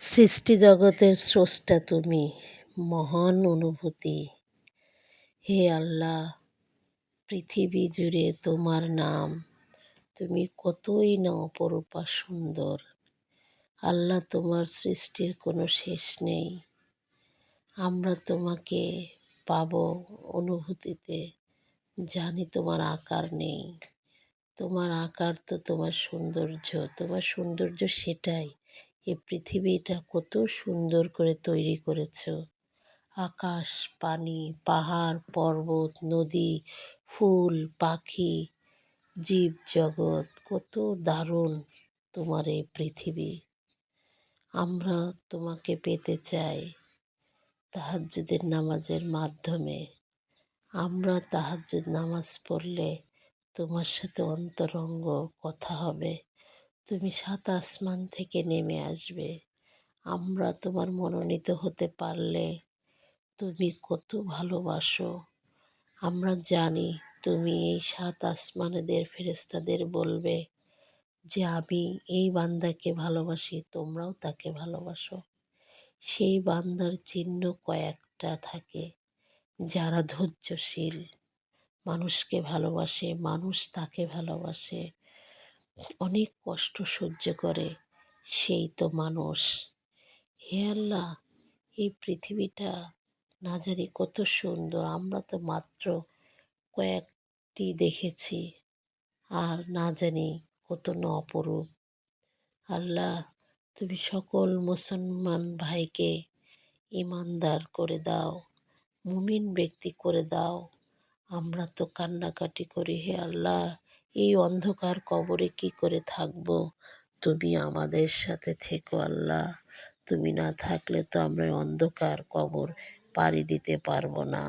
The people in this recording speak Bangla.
সৃষ্টি জগতের স্রষ্টা তুমি, মহান অনুভূতি। হে আল্লাহ, পৃথিবী জুড়ে তোমার নাম, তুমি কতই না অপরূপা সুন্দর। আল্লাহ, তোমার সৃষ্টির কোনো শেষ নেই। আমরা তোমাকে পাব অনুভূতিতে, জানি তোমার আকার নেই। তোমার আকার তো তোমার সৌন্দর্য তোমার সৌন্দর্য সেটাই। এ পৃথিবীটা কত সুন্দর করে তৈরি করেছ। আকাশ, পানি, পাহাড়, পর্বত, নদী, ফুল, পাখি জীব জগৎ কত দারুণ তোমার এই পৃথিবী। আমরা তোমাকে পেতে চাই তাহাজ্জুদের নামাজের মাধ্যমে। আমরা তাহাজ্জুদ নামাজ পড়লে তোমার সাথে অন্তরঙ্গ কথা হবে। তুমি সাত আসমান থেকে নেমে আসবে। আমরা তোমার মনোনীত হতে পারলে তুমি কত ভালোবাসো। আমরা জানি তুমি এই সাত আসমানেদের ফেরেস্তাদের বলবে যে, আমি এই বান্দাকে ভালোবাসি, তোমরাও তাকে ভালোবাসো। সেই বান্দার চিহ্ন কয়েকটা থাকে যারা ধৈর্যশীল। মানুষকে ভালোবাসে, মানুষ তাকে ভালোবাসে। অনেক কষ্ট সহ্য করে সেই তো মানুষ। হে আল্লাহ, এই পৃথিবীটা না জানি কত সুন্দর। আমরা তো মাত্র কয়েকটি দেখেছি আর না জানি কত না অপরূপ। আল্লাহ, তুমি সকল মুসলমান ভাইকে ইমানদার করে দাও, মুমিন ব্যক্তি করে দাও। আমরা তো কান্নাকাটি করি, হে আল্লাহ। এই অন্ধকার কবরে কি করে থাকব? তুমি আমাদের সাথে থেকো আল্লাহ। তুমি না থাকলে তো আমরা অন্ধকার কবর পাড়ি দিতে পারব না।